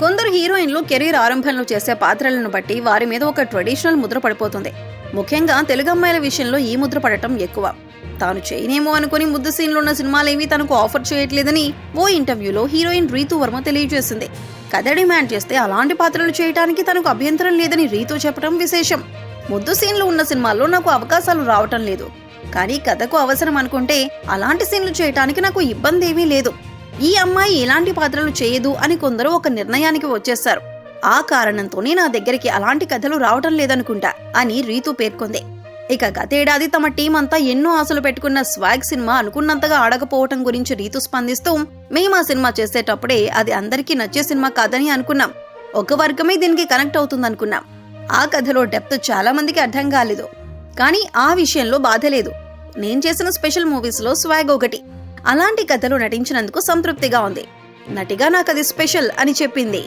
కొందరు హీరోయిన్లు కెరీర్ ఆరంభంలో చేసే పాత్రలను బట్టి వారి మీద ఒక ట్రెడిషనల్ ముద్ర పడిపోతుంది. ముఖ్యంగా తెలుగు అమ్మాయిల విషయంలో ఈ ముద్ర పడటం ఎక్కువ. తాను చేయనేమో అనుకుని ముద్దు సీన్లు ఉన్న సినిమాలేవి తనకు ఆఫర్ చేయట్లేదని ఓ ఇంటర్వ్యూలో హీరోయిన్ రీతు వర్మ తెలియజేసింది. కథ డిమాండ్ చేస్తే అలాంటి పాత్రలు చేయడానికి తనకు అభ్యంతరం లేదని రీతు చెప్పడం విశేషం. ముద్దు సీన్లు ఉన్న సినిమాల్లో నాకు అవకాశాలు రావటం లేదు. కానీ కథకు అవసరం అనుకుంటే అలాంటి సీన్లు చేయటానికి నాకు ఇబ్బంది ఏమీ లేదు. ఈ అమ్మాయి ఎలాంటి పాత్రలు చేయదు అని కొందరు ఒక నిర్ణయానికి వచ్చేశారు ఆ కారణంతోనే నా దగ్గరికి అలాంటి కథలు రావటం లేదనుకుంటా అని రీతు పేర్కొంది. ఇక గతేడాది తమ టీం అంతా ఎన్నో ఆశలు పెట్టుకున్న స్వాగ్ సినిమా అనుకున్నంతగా ఆడకపోవటం గురించి రీతు స్పందిస్తూ మేము ఆ సినిమా చేసేటప్పుడే అది అందరికీ నచ్చే సినిమా కాదని అనుకున్నాం. ఒక వర్గమే దీనికి కనెక్ట్ అవుతుందనుకున్నాం. ఆ కథలో డెప్త్ చాలా మందికి అర్థం కాలేదు. కానీ ఆ విషయంలో బాధ లేదు. నేను చేసిన స్పెషల్ మూవీస్లో స్వాగ్ ఒకటి. అలాంటి కథలు నటించినందుకు సంతృప్తిగా ఉంది. నటిగా నాకు అది స్పెషల్ అని చెప్పింది.